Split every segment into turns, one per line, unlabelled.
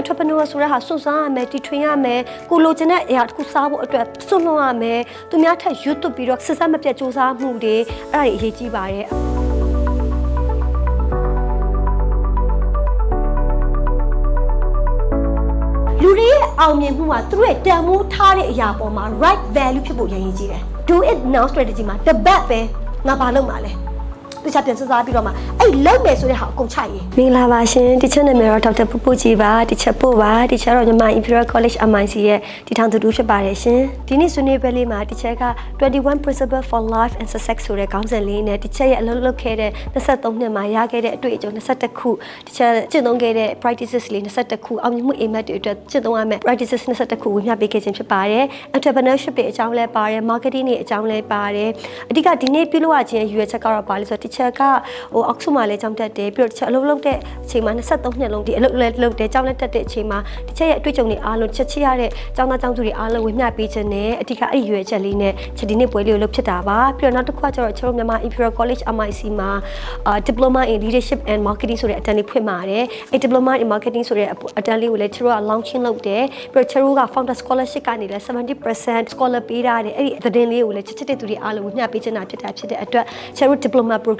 entrepreneur ဆိုတဲ့ဟာစွန့်စားရမယ်တီထွင်ရမယ်ကိုလိုချင်တဲ့အရာတစ်ခုစားဖို့အတွက်စွန့်လွှတ်ရမယ်သူများထက်ရွတ်သွပြီးတော့ဆက်ဆက်မပြတ်စူးစမ်းမှုတွေအဲ့ဒါတွေအရေးကြီးပါတယ်လူတွေရဲ့အောင်မြင်မှုကသူတို့ရဲ့တန်ဖိုးထားတဲ့အရာပေါ်မှာ right value ဖြစ်ဖို့ရည်ရည်ကြီးတယ် do it now strategy မှာတပတ်ပဲငါဘာလုပ်မှာလဲ တခြားပြန်စစားပြီးတော့မှအဲ့လုံးမယ်ဆိုတဲ့ဟာအကုန်ချရေးမင်္ဂလာပါရှင်တချာနာမည်တော့ဒေါက်တာပူပူကြီးပါတချာပို့ပါတချာတော့ညီမ Imperial College MIC ရဲ့တည်ထောင်သူတူဖြစ်ပါတယ်ရှင်ဒီနေ့ဆွေးနွေးပွဲလေးမှာတချာက21 principle for life and success ဆိုတဲ့ခေါင်းစဉ်လေးနဲ့တချာရဲ့အလုပ်လုပ်ခဲ့တဲ့23နှစ်မှာရခဲ့တဲ့အတွေ့အကြုံ21ခုတချာကျင့်သုံးခဲ့တဲ့ practices လေး21ခုအောင်မြင်မှုအိမ်မက်တွေအတွက်ကျင့်သုံးရမယ့် practices 21ခုကိုမျှပေးခဲ့ခြင်းဖြစ်ပါတယ် entrepreneurship တွေအကြောင်းလဲပါတယ် marketing တွေအကြောင်းလဲပါတယ်အဓိကဒီနေ့ပြုလုပ်ရခြင်းရွေချက်ကတော့ပါလို့ဆိုတော့ teacher ကဟိုအောက်ဆုမှာလဲကြောင်းတက်တယ်ပြီးတော့ teacher အလုပ်လုပ်တဲ့အချိန်မှာ23နှစ်လုံးဒီအလုပ်လဲလုပ်တယ်ကြောင်းလဲတက်တဲ့အချိန်မှာ teacher ရဲ့အတွေ့အကြုံတွေအားလုံးချက်ချရတဲ့ကျောင်းသားကျောင်းသူတွေအားလုံးဝေမျှပေးခြင်းနဲ့အဓိကအဲ့ဒီရွေချက်လေးနဲ့ချက်ဒီနေ့ပွဲလေးကိုလုပ်ဖြစ်တာပါပြီးတော့နောက်တစ်ခုကကျတော့ကျွန်တော်မြန်မာ Imperial College MIC မှာအာ Diploma in Leadership and Marketing ဆိုတဲ့အတန်းလေးဖွင့်ပါတယ်အဲ့ Diploma in Marketing ဆိုတဲ့အတန်းလေးကိုလည်းကျွန်တော်က launching လုပ်တယ်ပြီးတော့ကျွန်တော်က Founder Scholarship ကနေလည်း70% scholar ပေးရတယ်အဲ့ဒီသတင်းလေးကိုလည်းချက်ချက်တဲ့သူတွေအားလုံးဝေမျှပေးခြင်းတာဖြစ်တာဖြစ်တဲ့အတွက်ကျွန်တော် Diploma Program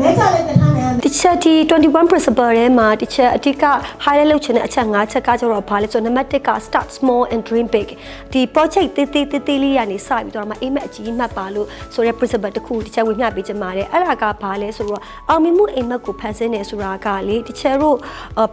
လဲကြလဲပြန်ထားနေရမယ်
teacher ဒီ21 principle ထဲမှာ teacher အဓိက highlight လုပ်ချင်တဲ့အချက်၅ချက်ကကျတော့ဘာလဲဆိုတော့ number 1က start small and dream big ဒီ project တေးသေးသေးသေးလေးရနေစပြီးတော့မှအိမ်မက်အကြီးမှတ်ပါလို့ဆိုတဲ့ principle တစ်ခု teacher ဝင်မျှပေးချင်ပါတယ်အဲ့ဒါကဘာလဲဆိုတော့အောင်မြင်မှုအိမ်မက်ကိုဖန်ဆင်းနေဆိုတာကလေ teacher တို့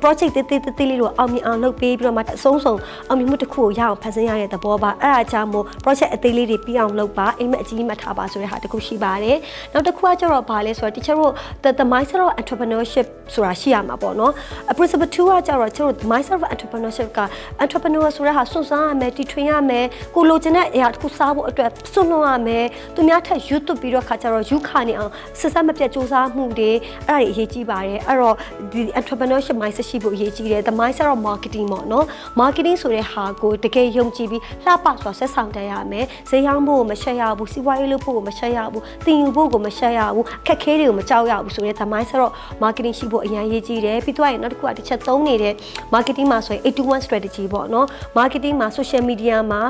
project တေးသေးသေးသေးလေးတို့အောင်မြင်အောင်လုပ်ပေးပြီးတော့မှအဆုံးစုံအောင်မြင်မှုတစ်ခုကိုရအောင်ဖန်ဆင်းရတဲ့သဘောပါအဲ့ဒါကြောင့်မို့ project အသေးလေးတွေပြီးအောင်လုပ်ပါအိမ်မက်အကြီးမှတ်ထားပါဆိုတဲ့ဟာတစ်ခုရှိပါတယ်နောက်တစ်ခုကကျတော့ဘာလဲဆိုတော့ teacher တို့ the, the mindset of entrepreneurship ဆိုတာရှိရမှာပေါ့နော်အ principle 2ကကျတော့ကျတို့ mindset of entrepreneurship က entrepreneur ဆိုတဲ့ဟာစွန့်စားရမယ်တီထွင်ရမယ်ကိုလိုချင်တဲ့အရာတစ်ခုစားဖို့အတွက်စွန့်လွှတ်ရမယ်သူများထက်ရွတ်သွပြီးတော့ခါကျတော့ယူခနေအောင်ဆက်ဆက်မပြတ်စူးစမ်းမှုတွေအဲ့ဒါတွေအရေးကြီးပါတယ်အဲ့တော့ဒီ entrepreneurship mindset ရှိဖို့အရေးကြီးတယ် the mindset of marketing ပေါ့နော် marketing ဆိုတဲ့ဟာကိုတကယ်ယုံကြည်ပြီးလှပစွာဆက်ဆောင်တတ်ရမယ်ဈေးရောင်းဖို့ကိုမရှက်ရဘူးစီးပွားရေးလုပ်ဖို့ကိုမရှက်ရဘူးသင်ယူဖို့ကိုမရှက်ရဘူးအခက်ခဲတွေကိုမကြောက်ရဘူးဆိုတဲ့ the mindset of marketing ရှိဖို့အရင်ရေးကြီးတယ်ပြီးတော့ရင်နောက်တစ်ခုကတစ်ချက်သုံးနေတဲ့ marketing မှာဆိုရင်821 strategy ပေါ့နော် marketing မှာ social media မှာ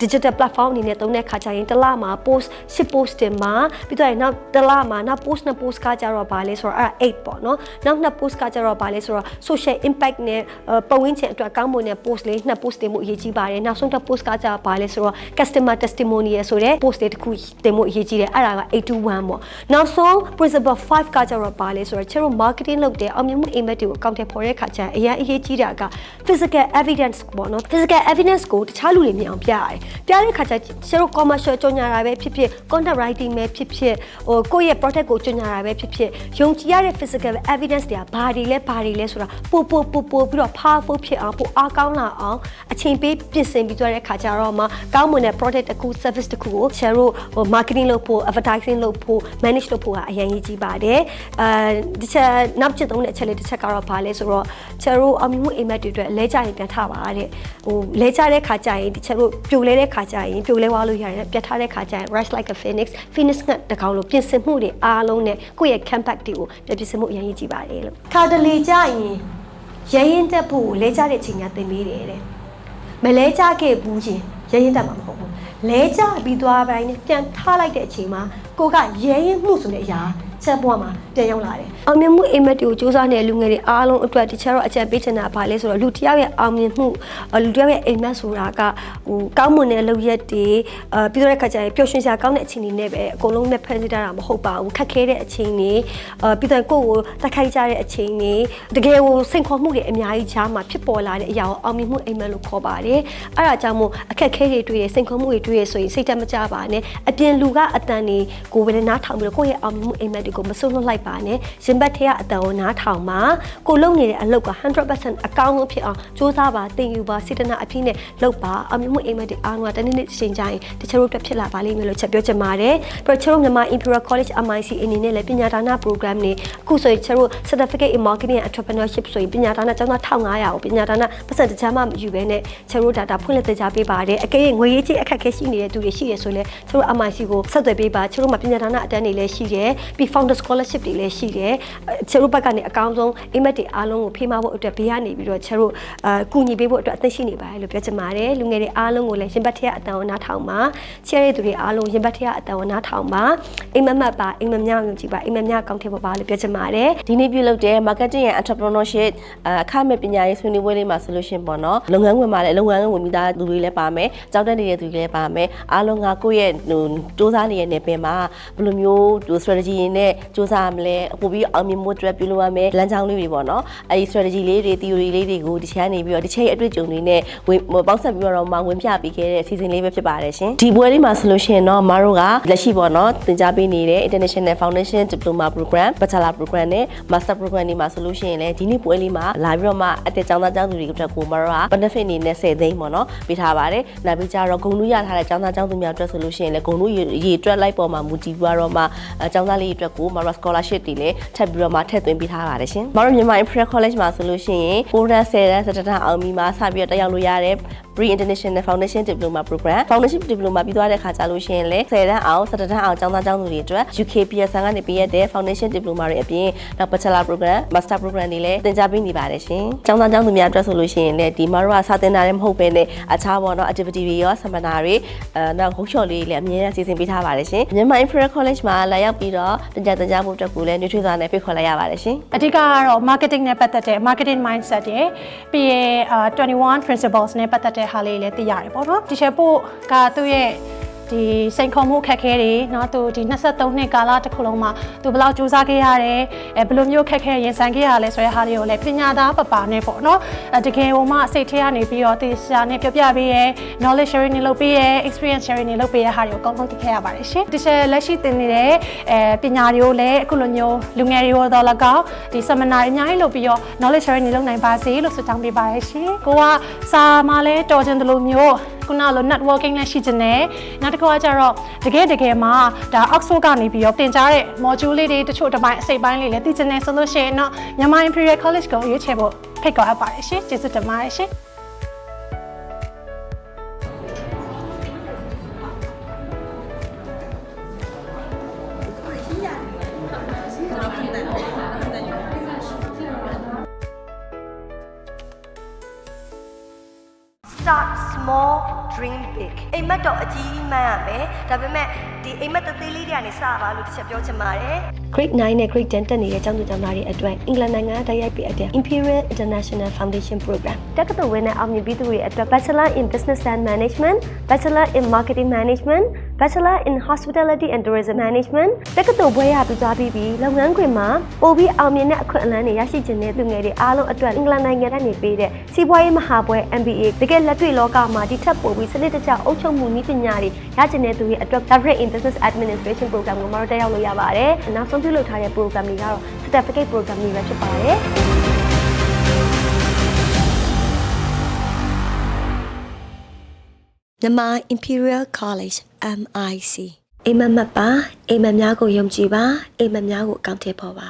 digital platform အနေနဲ့သုံးတဲ့ခါကျရင်တစ်လမှာ post 10 post တင်မှာပြီးတော့ရင်နောက်တစ်လမှာနောက် post နှစ် post ကကြတော့ဗာလဲဆိုတော့အဲ့ဒါ8ပေါ့နော်နောက်နှစ် post ကကြတော့ဗာလဲဆိုတော့ social impact နဲ့ပတ်ဝန်းကျင်အတွက်ကောင်းမွန်တဲ့ post လေးနှစ် post တင်မှုအရေးကြီးပါတယ်နောက်ဆုံးတစ် post ကကြဗာလဲဆိုတော့ customer testimonial ဆိုတဲ့ post လေးတစ်ခုတင်မှုအရေးကြီးတယ်အဲ့ဒါက821ပေါ့နောက်ဆုံး principle 5ကကြတော့ဗာလဲဆိုတော့ကျွန်တော် marketing လုပ်တဲ့အောင်မြင်မှု image တွေကို account ထဲပေါ်တဲ့ခါကျရင်အရင်အရေးကြီးတာက physical evidence ပေါ့နော် physical evidence ကိုတခြားလူတွေမြင်အောင်ပြရတယ်ပြတဲ့ခါကျကျွန်တော် commercial ကြော်ညာတာပဲဖြစ်ဖြစ် content writing ပဲဖြစ်ဖြစ်ဟိုကိုယ့်ရဲ့ product ကိုကြော်ညာတာပဲဖြစ်ဖြစ်ယုံကြည်ရတဲ့ physical evidence တွေကဘာတွေလဲဘာတွေလဲဆိုတာပို့ပို့ပို့ပို့ပြီးတော့ powerful ဖြစ်အောင်ပိုအားကောင်းလာအောင်အချိန်ပေးပြင်ဆင်ပြီးသွားတဲ့ခါကျတော့မှကောင်းမွန်တဲ့ product တစ်ခု service တစ်ခုကို share ဟို marketing လုပ်ဖို့ advertising လုပ်ဖို့ manage လုပ်ဖို့ကအရင်ကြီးကြီးပါတယ်အဲဒီချက်နောက်ချက်သုံးတဲ့အချက်လေးတစ်ချက်ကတော့ဘာလဲဆိုတော့ကျတို့အမြင်မှုအိမ်မက်တွေအတွက်လဲကြရင်ပြန်ထပါတဲ့ဟိုလဲကြတဲ့ခါကျရင်ဒီချက်တို့ပြိုလဲတဲ့ခါကျရင်ပြိုလဲသွားလို့ရတယ်ပြတ်ထားတဲ့ခါကျရင် rise like a phoenix phoenix ကတကောင်လို့ပြင်ဆင်မှုတွေအားလုံးနဲ့ကိုယ့်ရဲ့ comeback တွေကိုပြန်ပြင်ဆင်မှုအရင်ကြီးပါတယ်လို့ခါတလေကြရင်ရရင်တက်ဖို့လဲကြတဲ့အချိန်ညာသင်ပေးတယ်တဲ့မလဲကြခဲ့ဘူးချင်းရရင်တက်မှာမဟုတ်ဘူးလဲကြပြီးသွားပိုင်းနဲ့ပြန်ထားလိုက်တဲ့အချိန်မှာကိုကရဲရင်မှုဆိုတဲ့အရာ ချက်ပွားမှာပြန်ရောက်လာတယ်။အောင်မြင်မှုအိမ်မက်တွေကိုစူးစမ်းနေတဲ့လူငယ်တွေအားလုံးအတွက်တခြားတော့အကြံပေးချင်တာပါလဲဆိုတော့လူတစ်ယောက်ရဲ့အောင်မြင်မှုလူတစ်ယောက်ရဲ့အိမ်မက်ဆိုတာကဟိုကောင်းမွန်တဲ့လုပ်ရက်တွေအဲပြီးတော့တဲ့ခါကျရင်ပျော်ရွှင်စရာကောင်းတဲ့အချိန်တွေနဲ့ပဲအကုန်လုံးနဲ့ဖန်ဆီးထားတာမဟုတ်ပါဘူး။ခက်ခဲတဲ့အချိန်တွေအဲပြီးတော့ကိုယ့်ကိုတက်ခိုက်ကြတဲ့အချိန်တွေတကယ်ကိုစိန်ခေါ်မှုတွေအများကြီးကြားမှာဖြစ်ပေါ်လာတဲ့အရာကိုအောင်မြင်မှုအိမ်မက်လို့ခေါ်ပါတယ်။အဲ့ဒါကြောင့်မို့အခက်ခဲတွေတွေ့ရစိန်ခေါ်မှုတွေတွေ့ရဆိုရင်စိတ်တက်မကြပါနဲ့။အပြင်လူကအတန်တွေကိုပဲနားထောင်ပြီးတော့ကိုယ့်ရဲ့အောင်မြင်မှုအိမ်မက်တွေကိုကိုမစွန့်လွတ်လိုက်ပါနဲ့ရင်ဘတ်ထဲကအတန်ကိုနားထောင်ပါကိုလုပ်နေတဲ့အလုပ်က100%အကောင်းဆုံးဖြစ်အောင်စူးစမ်းပါတင်ယူပါစေတနာအပြည့်နဲ့လုပ်ပါအမျိုးမျိုးအိမ်မက်တွေအားလုံးကတနေ့နေ့ချိန်ကြရင်တချို့တို့အတွက်ဖြစ်လာပါလိမ့်မယ်လို့ချက်ပြောချင်ပါတယ်ပြီးတော့ချို့တို့မြန်မာ Imperial College MIC အနေနဲ့လည်းပညာဒါန program တွေအခုဆိုရင်ချို့တို့ certificate in marketing and entrepreneurship ဆိုရင်ပညာဒါနကျောင်းသား1500ကိုပညာဒါနပတ်စံတခြားမှမယူဘဲနဲ့ချို့တို့ဒါတာဖွင့်လှစ်သကြားပေးပါတယ်အကယ်၍ငွေရေးကြေးအခက်အခဲရှိနေတဲ့သူတွေရှိရဆိုလဲချို့တို့ MIC ကိုဆက်သွယ်ပေးပါချို့တို့မှာပညာဒါနအတန်းတွေလည်းရှိတယ်ပြီး founder scholarship တွေလည်းရှိတယ်ချို့တို့ဘက်ကနေအကောင်းဆုံးအိမ်မက်တွေအားလုံးကိုဖေးမဖို့အတွက်ဘေးကနေပြီးတော့ချို့တို့အာကူညီပေးဖို့အတွက်အသက်ရှိနေပါတယ်လို့ပြောချင်ပါတယ်လူငယ်တွေအားလုံးကိုလည်းရင်ဘတ်ထက်အတန်ကိုနားထောင်ပါချဲရတဲ့သူတွေအားလုံးရင်ဘတ်ထက်အတန်ကိုနားထောင်ပါအိမ်မက်မက်ပါအိမ်မက်များကိုယုံကြည်ပါအိမ်မက်များကောင်းထည့်ဖို့ပါလို့ပြောချင်ပါတယ်
ဒီနေ့ပြုလုပ်တဲ့ marketing and entrepreneurship အခမဲ့ပညာရေးဆွေးနွေးပွဲလေးမှာဆိုလို့ရှရင်ပေါ့နော်လုပ်ငန်းဝင်မှာလည်းလုပ်ငန်းဝင်မိသားသူတွေလည်းပါမယ်ကြောက်တက်နေတဲ့သူတွေလည်းပါမယ်အားလုံးကကိုယ့်ရဲ့ဟိုစူးစမ်းနေတဲ့နယ်ပယ်မှာဘယ်လိုမျိုးဟို strategy ရင်းနဲ့စူးစမ်းရမလဲပို့ပြီးအောင်မြင်မှုအတွက်ပြုလုပ်ရမယ်လမ်းကြောင်းလေးတွေပေါ့နော်အဲဒီ strategy လေးတွေ theory လေးတွေကိုဒီချမ်းနေပြီးတော့ဒီချိန်အတွေ့အကြုံတွေနဲ့ဝင်ပေါင်းဆက်ပြီးတော့မှဝင်ပြပေးခဲ့တဲ့အစီအစဉ်လေးပဲဖြစ်ပါတယ်ရှင်ဒီပွဲလေးမှာဆိုလို့ရှရင်တော့မအားတို့ကလက်ရှိပေါ့နော်သင်ကြားပေးနေတဲ့ International Foundation Diploma Program Bachelor Program နဲ့ Master Program တွေမှာဆိုလို့ရှိရင်လည်းဒီနေ့ပွဲလေးမှာလာပြီးတော့မှအတက်ကျောင်းသားကျောင်းသူတွေအတွက်ကိုမတော်က benefit အနေနဲ့10သိန်းပေါ့နော်ပေးထားပါတယ်။နောက်ပြီးကြတော့ဂုဏ်လူရထားတဲ့ကျောင်းသားကျောင်းသူများအတွက်ဆိုလို့ရှိရင်လည်းဂုဏ်လူရေအတွက်လိုက်ပေါ်မှာမူတည်ပြီးတော့မှအဲကျောင်းသားလေးတွေအတွက်ကိုမတော် scholarship တွေလည်းထပ်ပြီးတော့မှထည့်သွင်းပေးထားပါတယ်ရှင်။မတော်မြန်မာ Imperial College မှာဆိုလို့ရှိရင်9တန်း10တန်း17တန်းအောင်ပြီးမှစပြီးတော့တက်ရောက်လို့ရတဲ့ Pre International Foundation Diploma Program Foundation Diploma ပြီးသွားတဲ့ခါကျလို့ရှိရင်လည်း10တန်းအောင်17တန်းအောင်ကျောင်းသားကျောင်းသူတွေအတွက် UK PSN ကနေပေးရတဲ့ Foundation Diploma တွေအပြင်နောက် Bachelor Program Master Program တွေလည်းသင်ကြားပေးနေပါတယ်ရှင်။ကျောင်းသားကျောင်းသူများအတွက်ဆိုလို့ရှိရင်လည်းဒီမတို့ကစာသင်တာလည်းမဟုတ်ပဲနဲ့အခြားပေါ့နော် activity တွေရော seminar တွေအဲနောက် workshop လေးလည်းအမြဲတမ်းစီစဉ်ပေးထားပါတယ်ရှင်။မြန်မာ Imperial College မှာလာရောက်ပြီးတော့သင်ကြားသင်ကြားမှုအတွက်ကိုလည်းနှွေးထွေးစွာနဲ့ဖိတ်ခေါ်လိုက်ရပါတယ်ရှင်။
အဓိကကတော့ marketing နဲ့ပတ်သက်တဲ့ marketing mindset တွေပြီးရင်အာ21 principles နဲ့ပတ်သက်တဲ့ဟာလေးလည်းသိရတယ်ပေါ့နော်ဒီချက်ပို့ကသူ့ရဲ့ ဒီစိန်ခေါ်မှုအခက်အခဲတွေเนาะသူဒီ23နှစ်ကာလတစ်ခုလုံးမှာသူဘယ်လောက်စူးစမ်းခဲ့ရတယ်အဲဘယ်လိုမျိုးခက်ခဲရင်ဆိုင်ခဲ့ရလဲဆိုတဲ့ဟာတွေကိုလည်းပညာသားပပနဲ့ပေါ့เนาะအဲတကယ်ဟိုမှစိတ်ထဲကနေပြီးတော့တေချာနဲ့ပြပြပေးရဲ knowledge sharing တွေလုပ်ပေးရဲ experience sharing တွေလုပ်ပေးရဲဟာတွေကိုအကောင်းဆုံးသိခဲ့ရပါတယ်ရှင်ဒီချက်လက်ရှိသင်နေတဲ့အဲပညာတွေကိုလည်းအခုလိုမျိုးလူငယ်တွေကိုတော့၎င်းဒီ seminar အများကြီးလုပ်ပြီးတော့ knowledge sharing တွေလုပ်နိုင်ပါစေလို့ဆုတောင်းပေးပါရရှင်ကိုကစာမှလည်းတော်ချင်တယ်လို့မျိုး ခုနလို networking လည်းရှိချင်တယ်နောက်တစ်ခုကကျတော့တကယ်တကယ်မှာဒါ Oxford ကနေပြီးတော့တင်ကြားတဲ့ module လေးတွေတချို့တစ်ပိုင်းအစိပ်ပိုင်းလေးလည်းသိချင်တယ်ဆိုလို့ရှိရင်တော့မြန်မာ Imperial College ကိုရွေးချယ်ဖို့ဖိတ်ခေါ်အပ်ပါတယ်ရှင်ကျေးဇူးတင်ပါတယ်ရှင်
တော့အကြီးမှန်းရမယ်ဒါပေမဲ့ဒီအိမ်မက်သေးသေးလေးတွေကနေစပါလို့တစ်ချက်ပြောချင်ပါတယ် Grade 9နဲ့ Grade 10တက်နေတဲ့ကျောင်းသူကျောင်းသားတွေအတွက်အင်္ဂလန်နိုင်ငံတိုက်ရိုက်ပေးအပ်တဲ့ Imperial International Foundation Program တက္ကသိုလ်ဝင်တဲ့အောင်မြင်ပြီးသူတွေအတွက် Bachelor in Business and Management Bachelor in Marketing Management Bachelor in Hospitality and Tourism Management တက္ကသိုလ်ဘွဲရပြီးသွားပြီးပြီးလုပ်ငန်းခွင်မှာပို့ပြီးအောင်မြင်တဲ့အခွင့်အလမ်းတွေရရှိခြင်းတဲ့သူငယ်တွေအားလုံးအတွက်အင်္ဂလန်နိုင်ငံကနေပေးတဲ့စီးပွားရေးမဟာဘွဲ MBA တကယ်လက်တွေ့လောကမှာဒီထက်ပိုပြီးစနစ်တကျအုပ်ချုပ်မှုနည်းပညာတွေရကျင်တဲ့သူတွေအတွက် Doctorate in Business Administration Program ကိုမတော်တက်ရောက်လို့ရပါတယ်။နောက်ဆုံးပြုလုပ်ထားတဲ့ program တွေကတော့ Certificate Program တွေပဲဖြစ်ပါတယ်။ မြန်မာ Imperial College MIC အိမ်မက်မက်ပါအိမ်မက်များကိုယုံကြည်ပါအိမ်မက်များကိုအကောင့်ထည့်ဖို့ပါ